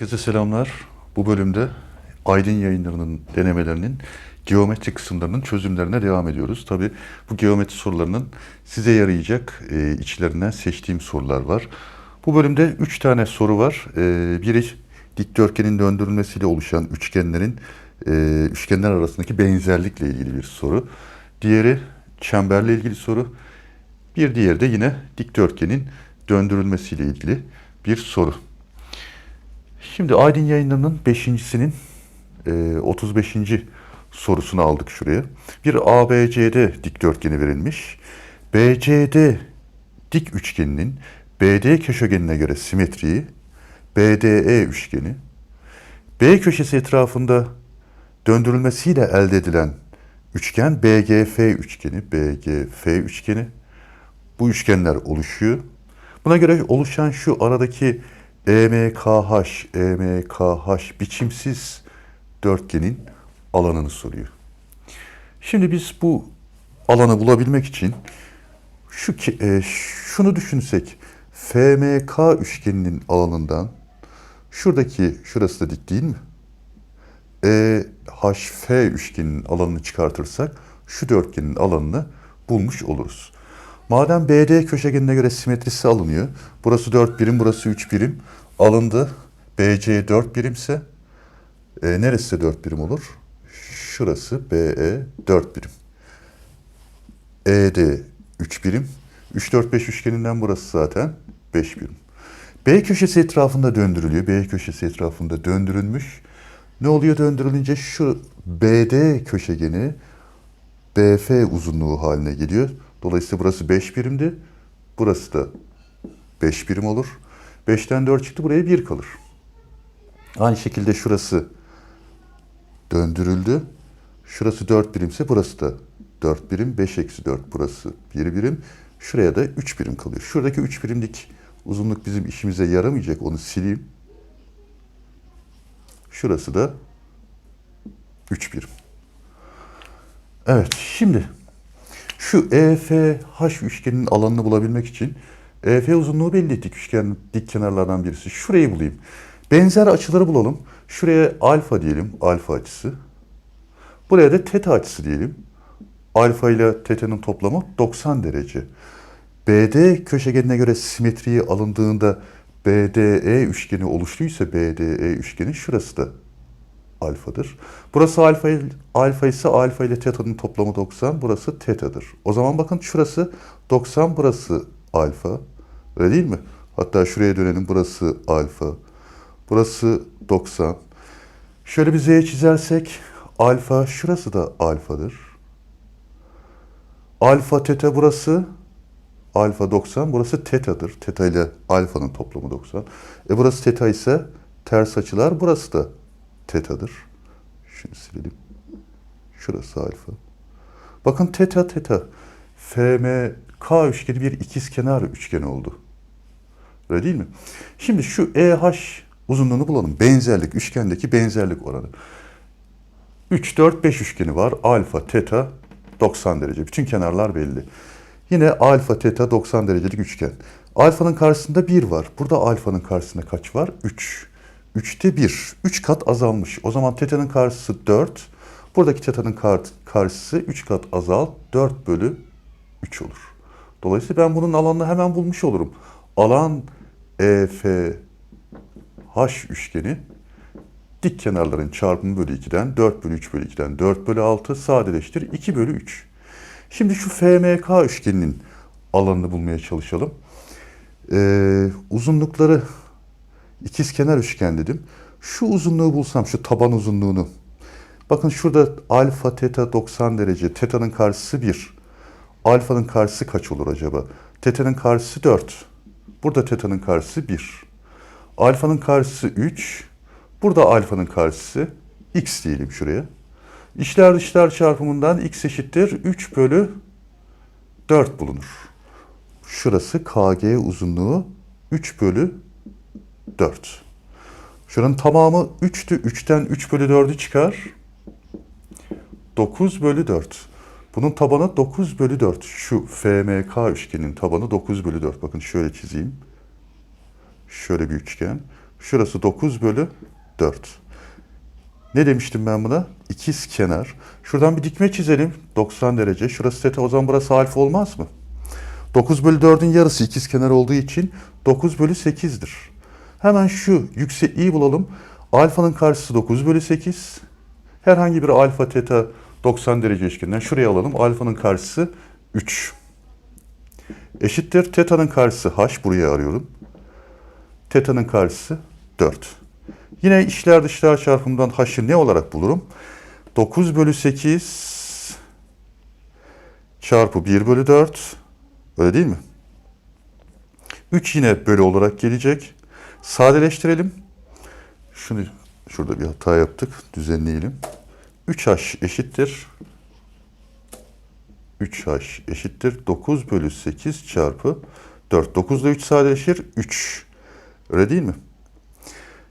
Herkese selamlar. Bu bölümde Aydın yayınlarının denemelerinin geometri kısımlarının çözümlerine devam ediyoruz. Tabi bu geometri sorularının size yarayacak e, içlerinden seçtiğim sorular var. Bu bölümde 3 tane soru var. E, biri dikdörtgenin döndürülmesiyle oluşan üçgenlerin e, üçgenler arasındaki benzerlikle ilgili bir soru. Diğeri çemberle ilgili soru. Bir diğeri de yine dikdörtgenin döndürülmesiyle ilgili bir soru. Şimdi Aydın yayınlarının beşincisinin e, 35. sorusunu aldık şuraya. Bir ABCD dikdörtgeni verilmiş. BCD dik üçgeninin BD köşegenine göre simetriği BDE üçgeni B köşesi etrafında döndürülmesiyle elde edilen üçgen BGF üçgeni, BGF üçgeni. Bu üçgenler oluşuyor. Buna göre oluşan şu aradaki E EMKH, EMKH biçimsiz dörtgenin alanını soruyor. Şimdi biz bu alanı bulabilmek için şu e, şunu düşünsek FMK üçgeninin alanından şuradaki şurası da dik değil mi? EHF üçgeninin alanını çıkartırsak şu dörtgenin alanını bulmuş oluruz. Madem BD köşegenine göre simetrisi alınıyor. Burası 4 birim, burası 3 birim. Alındı. BC 4 birimse e, neresi 4 birim olur? Şurası BE 4 birim. ED 3 birim. 3 4 5 üçgeninden burası zaten 5 birim. B köşesi etrafında döndürülüyor. B köşesi etrafında döndürülmüş. Ne oluyor döndürülünce şu BD köşegeni BF uzunluğu haline geliyor. Dolayısıyla burası 5 birimdi. Burası da 5 birim olur. 5'ten 4 çıktı buraya 1 kalır. Aynı şekilde şurası döndürüldü. Şurası 4 birimse burası da 4 birim. 5 eksi 4 burası 1 birim. Şuraya da 3 birim kalıyor. Şuradaki 3 birimlik uzunluk bizim işimize yaramayacak. Onu sileyim. Şurası da 3 birim. Evet şimdi şu EFH üçgeninin alanını bulabilmek için EF uzunluğu belli dik üçgen dik kenarlardan birisi. Şurayı bulayım. Benzer açıları bulalım. Şuraya alfa diyelim, alfa açısı. Buraya da teta açısı diyelim. Alfa ile teta'nın toplamı 90 derece. BD köşegenine göre simetriği alındığında BDE üçgeni oluştuysa BDE üçgeni şurası da alfadır. Burası alfa, alfa ise alfa ile teta'nın toplamı 90. Burası teta'dır. O zaman bakın şurası 90, burası alfa. Öyle değil mi? Hatta şuraya dönelim. Burası alfa. Burası 90. Şöyle bir z çizersek alfa şurası da alfadır. Alfa teta burası alfa 90. Burası teta'dır. Teta ile alfanın toplamı 90. E burası teta ise ters açılar. Burası da teta'dır. Şunu silelim. Şurası alfa. Bakın teta teta. FMK üçgeni bir ikizkenar üçgen oldu. Öyle değil mi? Şimdi şu EH uzunluğunu bulalım. Benzerlik, üçgendeki benzerlik oranı. 3, 4, 5 üçgeni var. Alfa, teta 90 derece. Bütün kenarlar belli. Yine alfa, teta 90 derecelik üçgen. Alfanın karşısında 1 var. Burada alfanın karşısında kaç var? 3. 3'te 1. 3 kat azalmış. O zaman teta'nın karşısı 4. Buradaki teta'nın kar- karşısı 3 kat azal. 4 bölü 3 olur. Dolayısıyla ben bunun alanını hemen bulmuş olurum. Alan EFH üçgeni dik kenarların çarpımı bölü 2'den 4 bölü 3 bölü 2'den 4 bölü 6 sadeleştir 2 bölü 3. Şimdi şu FMK üçgeninin alanını bulmaya çalışalım. Ee, uzunlukları ikizkenar üçgen dedim. Şu uzunluğu bulsam, şu taban uzunluğunu. Bakın şurada alfa, teta 90 derece. Teta'nın karşısı 1. Alfa'nın karşısı kaç olur acaba? Teta'nın karşısı 4. Burada teta'nın karşısı 1. Alfa'nın karşısı 3. Burada alfa'nın karşısı x diyelim şuraya. İşler dışlar çarpımından x eşittir 3 bölü 4 bulunur. Şurası KG uzunluğu 3 bölü 4. Şuranın tamamı 3'tü. 3'ten 3 bölü 4'ü çıkar. 9 bölü 4. Bunun tabanı 9 bölü 4. Şu FMK üçgenin tabanı 9 bölü 4. Bakın şöyle çizeyim. Şöyle bir üçgen. Şurası 9 bölü 4. Ne demiştim ben buna? İkiz kenar. Şuradan bir dikme çizelim. 90 derece. Şurası teta o zaman burası alfa olmaz mı? 9 bölü 4'ün yarısı ikiz kenar olduğu için 9 bölü 8'dir. Hemen şu yüksekliği bulalım. Alfanın karşısı 9 bölü 8. Herhangi bir alfa teta 90 derece eşkininden şuraya alalım. Alfanın karşısı 3. Eşittir. Teta'nın karşısı h. Buraya arıyorum. Teta'nın karşısı 4. Yine içler dışlar çarpımından h'ı ne olarak bulurum? 9 bölü 8 çarpı 1 bölü 4. Öyle değil mi? 3 yine bölü olarak gelecek. Sadeleştirelim. Şunu şurada bir hata yaptık. Düzenleyelim. 3h eşittir. 3h eşittir. 9 bölü 8 çarpı 4. 9 ile 3 sadeleşir. 3. Öyle değil mi?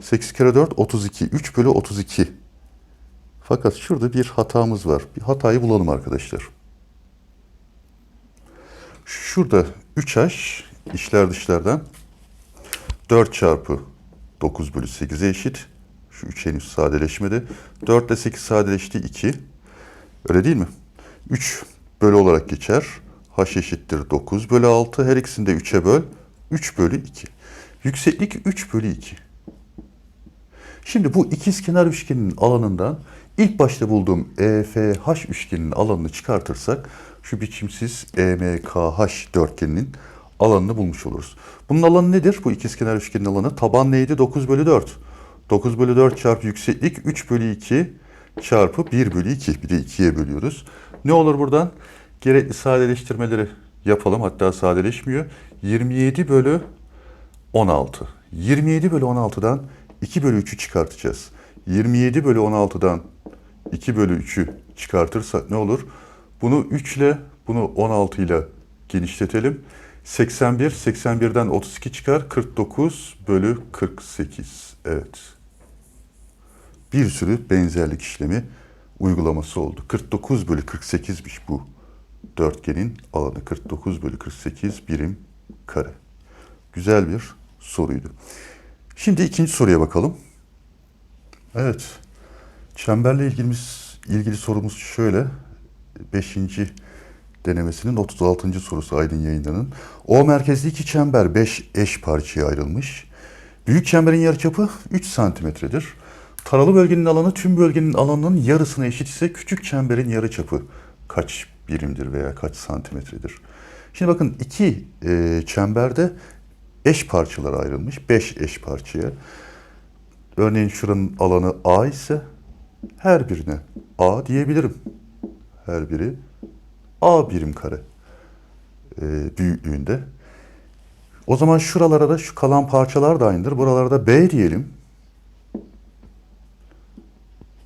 8 kere 4 32. 3 bölü 32. Fakat şurada bir hatamız var. Bir hatayı bulalım arkadaşlar. Şurada 3h içler dışlardan 4 çarpı 9 bölü 8'e eşit. Şu 3 henüz sadeleşmedi. 4 ile 8 sadeleşti 2. Öyle değil mi? 3 bölü olarak geçer. h eşittir 9 bölü 6. Her ikisini de 3'e böl. 3 bölü 2. Yükseklik 3 bölü 2. Şimdi bu ikizkenar üçgenin alanından ilk başta bulduğum EFH üçgeninin alanını çıkartırsak şu biçimsiz EMKH dörtgeninin alanını bulmuş oluruz. Bunun alanı nedir? Bu ikizkenar üçgenin alanı taban neydi? 9 bölü 4. 9 bölü 4 çarpı yükseklik 3 bölü 2 çarpı 1 bölü 2. Bir de 2'ye bölüyoruz. Ne olur buradan? Gerekli sadeleştirmeleri yapalım. Hatta sadeleşmiyor. 27 bölü 16. 27 bölü 16'dan 2 bölü 3'ü çıkartacağız. 27 bölü 16'dan 2 bölü 3'ü çıkartırsak ne olur? Bunu 3 ile bunu 16 ile genişletelim. 81, 81'den 32 çıkar. 49 bölü 48. Evet. Bir sürü benzerlik işlemi uygulaması oldu. 49 bölü 48'miş bu dörtgenin alanı. 49 bölü 48 birim kare. Güzel bir soruydu. Şimdi ikinci soruya bakalım. Evet. Çemberle ilgimiz, ilgili sorumuz şöyle. Beşinci denemesinin 36. sorusu Aydın Yayınları'nın. O merkezli iki çember 5 eş parçaya ayrılmış. Büyük çemberin yarıçapı 3 santimetredir. Taralı bölgenin alanı tüm bölgenin alanının yarısına eşit ise küçük çemberin yarıçapı kaç birimdir veya kaç santimetredir? Şimdi bakın iki e, çemberde eş parçalara ayrılmış. 5 eş parçaya. Örneğin şuranın alanı A ise her birine A diyebilirim. Her biri A birim kare e, büyüklüğünde. O zaman şuralara da şu kalan parçalar da aynıdır. Buralara da B diyelim.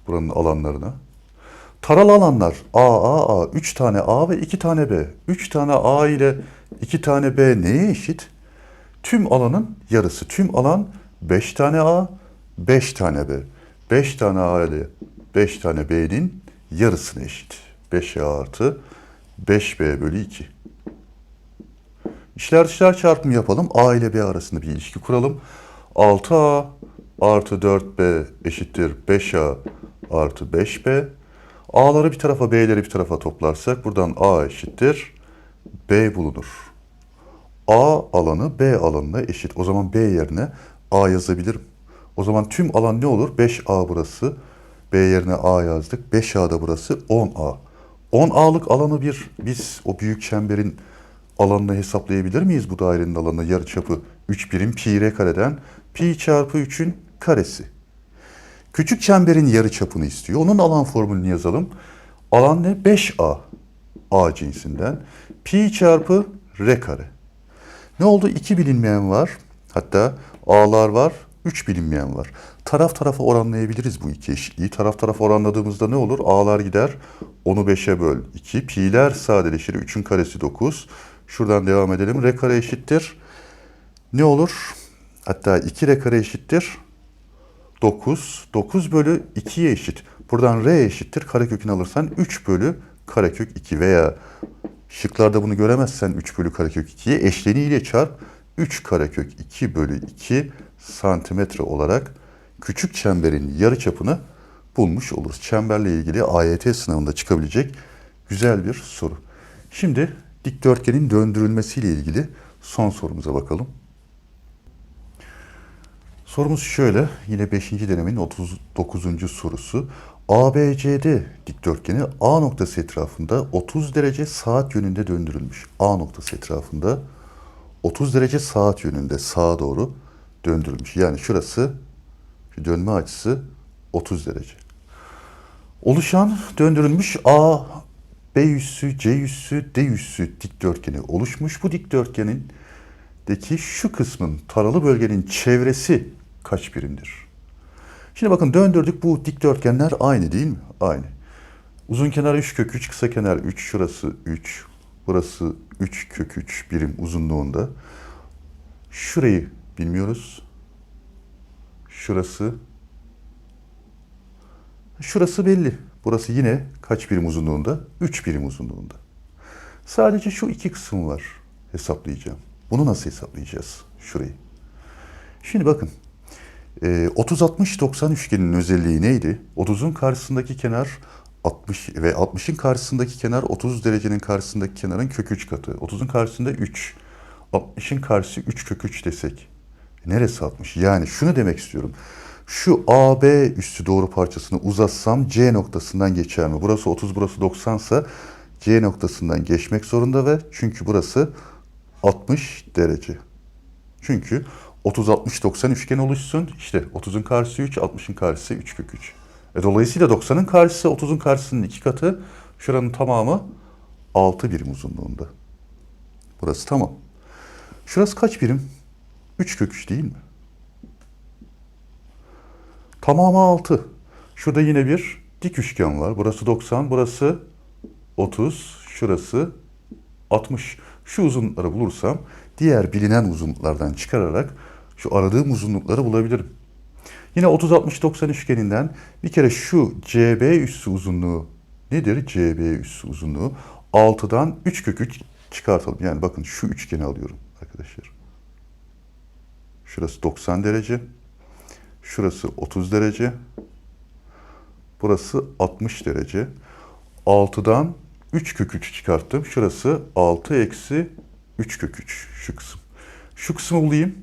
Buranın alanlarına. Taralı alanlar A, A, A. 3 tane A ve 2 tane B. 3 tane A ile 2 tane B neye eşit? Tüm alanın yarısı. Tüm alan 5 tane A, 5 tane B. 5 tane A ile 5 tane B'nin yarısına eşit. 5A artı 5B bölü 2. İşler dışlar çarpımı yapalım. A ile B arasında bir ilişki kuralım. 6A artı 4B eşittir 5A artı 5B. A'ları bir tarafa B'leri bir tarafa toplarsak buradan A eşittir B bulunur. A alanı B alanına eşit. O zaman B yerine A yazabilirim. O zaman tüm alan ne olur? 5A burası. B yerine A yazdık. 5A da burası 10A. 10A'lık alanı bir biz o büyük çemberin alanını hesaplayabilir miyiz bu dairenin alanı? Yarıçapı 3 birim pi r kareden pi çarpı 3'ün karesi. Küçük çemberin yarıçapını istiyor. Onun alan formülünü yazalım. Alan ne? 5A. A cinsinden. Pi çarpı r kare. Ne oldu? İki bilinmeyen var. Hatta A'lar var. Üç bilinmeyen var. Taraf tarafa oranlayabiliriz bu iki eşitliği. Taraf tarafa oranladığımızda ne olur? A'lar gider. Onu 5'e böl 2. Pi'ler sadeleşir. 3'ün karesi 9. Şuradan devam edelim. R kare eşittir. Ne olur? Hatta 2 R kare eşittir. 9. 9 bölü 2'ye eşit. Buradan R eşittir. Karekökünü alırsan 3 bölü karekök 2 veya şıklarda bunu göremezsen 3 bölü karekök 2'ye eşleniğiyle çarp 3 karekök 2 bölü 2 santimetre olarak küçük çemberin yarıçapını bulmuş oluruz. Çemberle ilgili AYT sınavında çıkabilecek güzel bir soru. Şimdi dikdörtgenin döndürülmesiyle ilgili son sorumuza bakalım. Sorumuz şöyle, yine 5. denemenin 39. sorusu. ABCD dikdörtgeni A noktası etrafında 30 derece saat yönünde döndürülmüş. A noktası etrafında 30 derece saat yönünde sağa doğru döndürülmüş. Yani şurası şu dönme açısı 30 derece. Oluşan döndürülmüş A, B üssü, C üssü, D üssü dikdörtgeni oluşmuş. Bu dikdörtgenin deki şu kısmın taralı bölgenin çevresi kaç birimdir? Şimdi bakın döndürdük bu dikdörtgenler aynı değil mi? Aynı. Uzun kenar 3 kök 3, kısa kenar 3, şurası 3, burası 3 kök 3 birim uzunluğunda. Şurayı bilmiyoruz. Şurası Şurası belli. Burası yine kaç birim uzunluğunda? 3 birim uzunluğunda. Sadece şu iki kısım var hesaplayacağım. Bunu nasıl hesaplayacağız? Şurayı. Şimdi bakın. e, 30-60-90 üçgeninin özelliği neydi? 30'un karşısındaki kenar 60 ve 60'ın karşısındaki kenar 30 derecenin karşısındaki kenarın kök 3 katı. 30'un karşısında 3. 60'ın karşısı 3 kök 3 desek. Neresi 60? Yani şunu demek istiyorum. Şu AB üstü doğru parçasını uzatsam C noktasından geçer mi? Burası 30, burası 90 ise C noktasından geçmek zorunda ve çünkü burası 60 derece. Çünkü 30 60 90 üçgen oluşsun. İşte 30'un karşısı 3, 60'ın karşısı 3 kök 3. E dolayısıyla 90'ın karşısı 30'un karşısının iki katı. Şuranın tamamı 6 birim uzunluğunda. Burası tamam. Şurası kaç birim? 3 kök 3 değil mi? Tamamı 6. Şurada yine bir dik üçgen var. Burası 90, burası 30, şurası 60. Şu uzunlukları bulursam diğer bilinen uzunluklardan çıkararak şu aradığım uzunlukları bulabilirim. Yine 30 60 90 üçgeninden bir kere şu CB üssü uzunluğu nedir? CB üssü uzunluğu 6'dan 3 kök 3 çıkartalım. Yani bakın şu üçgeni alıyorum arkadaşlar. Şurası 90 derece. Şurası 30 derece. Burası 60 derece. 6'dan 3 kök 3 çıkarttım. Şurası 6 eksi 3 kök 3 şu kısım. Şu kısmı bulayım.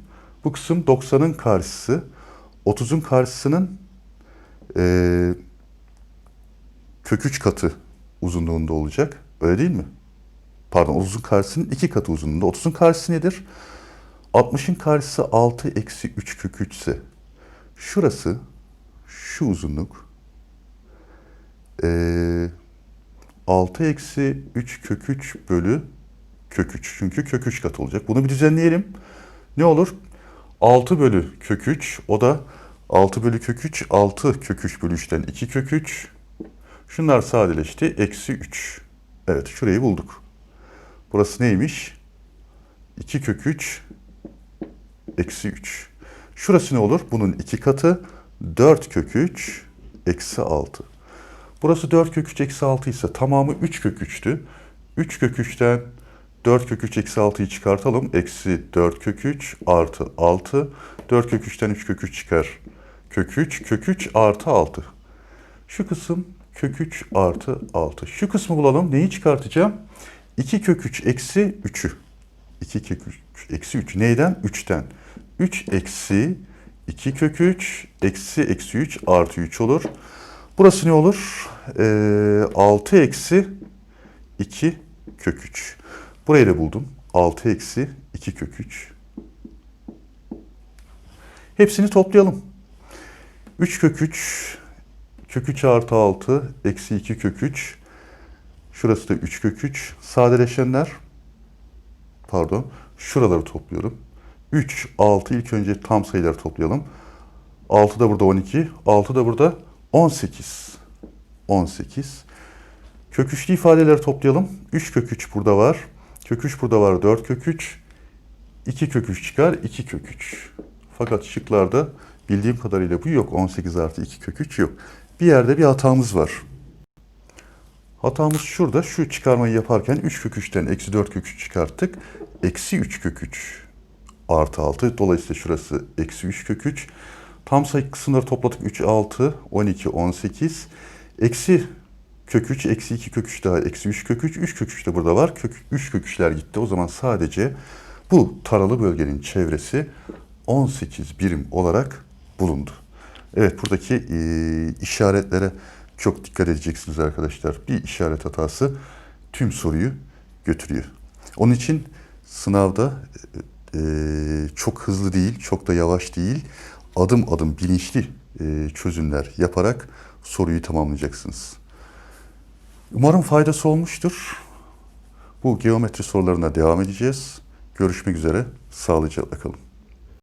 Bu kısım 90'ın karşısı. 30'un karşısının eee kök 3 katı uzunluğunda olacak. Öyle değil mi? Pardon 30'un karşısının 2 katı uzunluğunda. 30'un karşısı nedir? 60'ın karşısı 6 eksi 3 kök 3 ise şurası şu uzunluk eee 6 eksi 3 kök 3 bölü kök 3. Çünkü kök 3 kat olacak. Bunu bir düzenleyelim. Ne olur? 6 bölü kök 3. O da 6 bölü kök 3. 6 kök 3 bölü 3'ten 2 kök 3. Şunlar sadeleşti. Eksi 3. Evet şurayı bulduk. Burası neymiş? 2 kök 3 eksi 3. Şurası ne olur? Bunun 2 katı 4 kök 3 eksi 6. Burası 4 kök 3 eksi 6 ise tamamı 3 kök 3'tü. 3 kök 3'ten 4 kök 3 eksi 6'yı çıkartalım. Eksi 4 kök 3 artı 6. 4 kök 3'ten 3 kök 3 çıkar. Kök 3, kök 3 artı 6. Şu kısım kök 3 artı 6. Şu kısmı bulalım. Neyi çıkartacağım? 2 kök 3 eksi 3'ü. 2 kök 3 eksi 3. Neyden? 3'ten. 3 eksi 2 kök 3 eksi eksi 3 artı 3 olur. Burası ne olur? Ee, 6 eksi 2 kök 3. Burayı da buldum. 6 eksi 2 kök 3. Hepsini toplayalım. 3 kök 3 kök 3 artı 6 eksi 2 kök 3. Şurası da 3 kök 3. Sadeleşenler pardon şuraları topluyorum. 3, 6 ilk önce tam sayıları toplayalım. 6 da burada 12. 6 da burada 18. 18. Kök 3'lü ifadeleri toplayalım. 3 kök 3 burada var. Kök 3 burada var. 4 kök 3. 2 kök 3 çıkar. 2 kök 3. Fakat şıklarda bildiğim kadarıyla bu yok. 18 artı 2 kök 3 yok. Bir yerde bir hatamız var. Hatamız şurada. Şu çıkarmayı yaparken 3 kök 3'ten eksi 4 kök 3 çıkarttık. Eksi 3 kök 3 artı 6. Dolayısıyla şurası eksi 3 kök 3. Tam sayı kısımları topladık. 3, 6, 12, 18. Eksi kök 3, eksi 2 kök 3 daha eksi 3 kök 3. 3 kök 3 de burada var. Kök 3 kök 3'ler gitti. O zaman sadece bu taralı bölgenin çevresi 18 birim olarak bulundu. Evet buradaki e, işaretlere çok dikkat edeceksiniz arkadaşlar. Bir işaret hatası tüm soruyu götürüyor. Onun için sınavda e, e, çok hızlı değil, çok da yavaş değil, adım adım bilinçli e, çözümler yaparak soruyu tamamlayacaksınız. Umarım faydası olmuştur. Bu geometri sorularına devam edeceğiz. Görüşmek üzere. Sağlıcakla kalın.